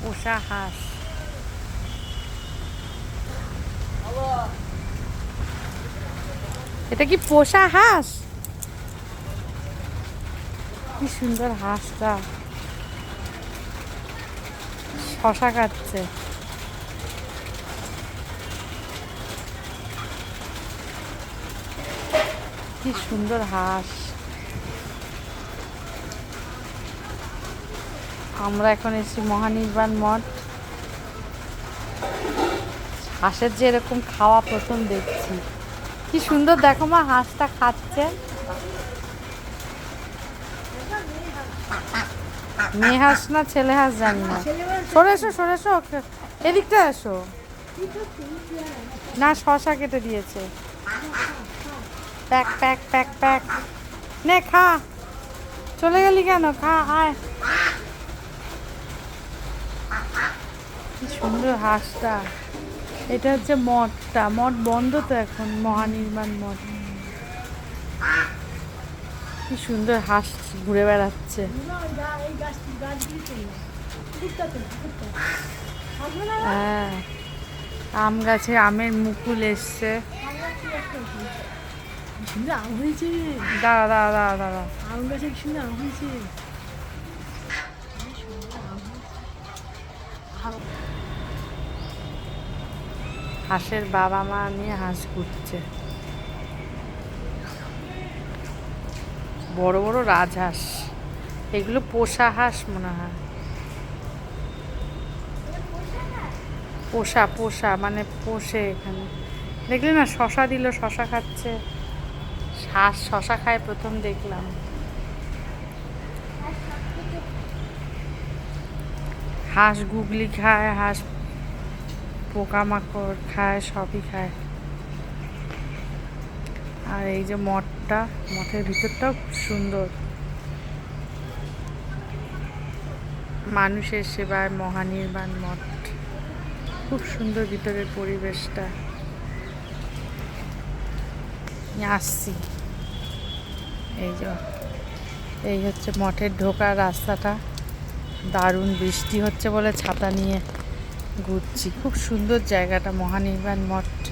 পোষা হাঁস এটা কি পোষা হাঁস কি সুন্দর হাঁসটা শশা খাচ্ছে কি সুন্দর হাঁস আমরা এখন এসেছি মহানির্বাণ মঠ। হাঁসের যে এরকম খাওয়া প্রথম দেখছি। কি সুন্দর, দেখো মা, হাঁসটা খাচ্ছে। মেয়ে হাঁস না, ছেলে হাঁস জানি না। সরে এসো সরে এসো এদিকটা এসো। না, শশা কেটে দিয়েছে। প্যাক প্যাক প্যাক প্যাক। নে, খা। চলে গেলি কেন? খা, আয়। কি সুন্দর হাঁসটা। এটা হচ্ছে মঠটা। মঠ বন্ধ তো এখন মহানির্মাণ মঠ। কি সুন্দর হাঁস ঘুরে বেড়াচ্ছে। হ্যাঁ আম গাছে আমের মুকুল এসছে। দাঁড়া দাঁড়া দাঁড়া দাঁড়া। আম গাছে সুন্দর আম হয়েছে। হাঁসের বাবা মা নিয়ে হাঁস ঘুরছে। বড় বড় রাজহাঁস। এগুলো পোষা হাঁস মনে হয়। পোষা পোষা মানে পোষে এখানে। দেখলি না শশা দিল, শশা খাচ্ছে। হাঁস শশা খায় প্রথম দেখলাম। হাঁস গুগলি খায়, হাঁস পোকামাকড় খায়, সবই খায়। আর এই যে মঠটা, মঠের ভিতরটাও খুব সুন্দর। মানুষের সেবায় মহানির্বাণ মঠ। খুব সুন্দর ভিতরের পরিবেশটা। আসছি। এই যে, এই হচ্ছে মঠের ঢোকার রাস্তাটা। দারুণ বৃষ্টি হচ্ছে বলে ছাতা নিয়ে। ঘুরছি। খুব সুন্দর জায়গাটা, মহানির্বাণ মঠ।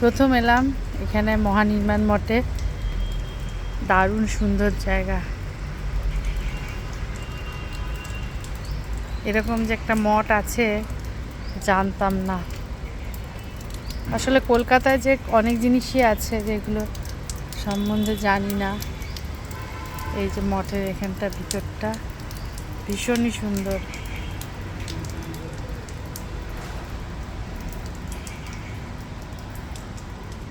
প্রথম এলাম এখানে মহানির্বাণ মঠে। দারুণ সুন্দর জায়গা। এরকম যে একটা মঠ আছে, জানতাম না। আসলে কলকাতায় যে অনেক জিনিসই আছে যেগুলো সম্বন্ধে জানি না। এই যে মঠের এখানটা, ভিতরটা, ভীষণই সুন্দর।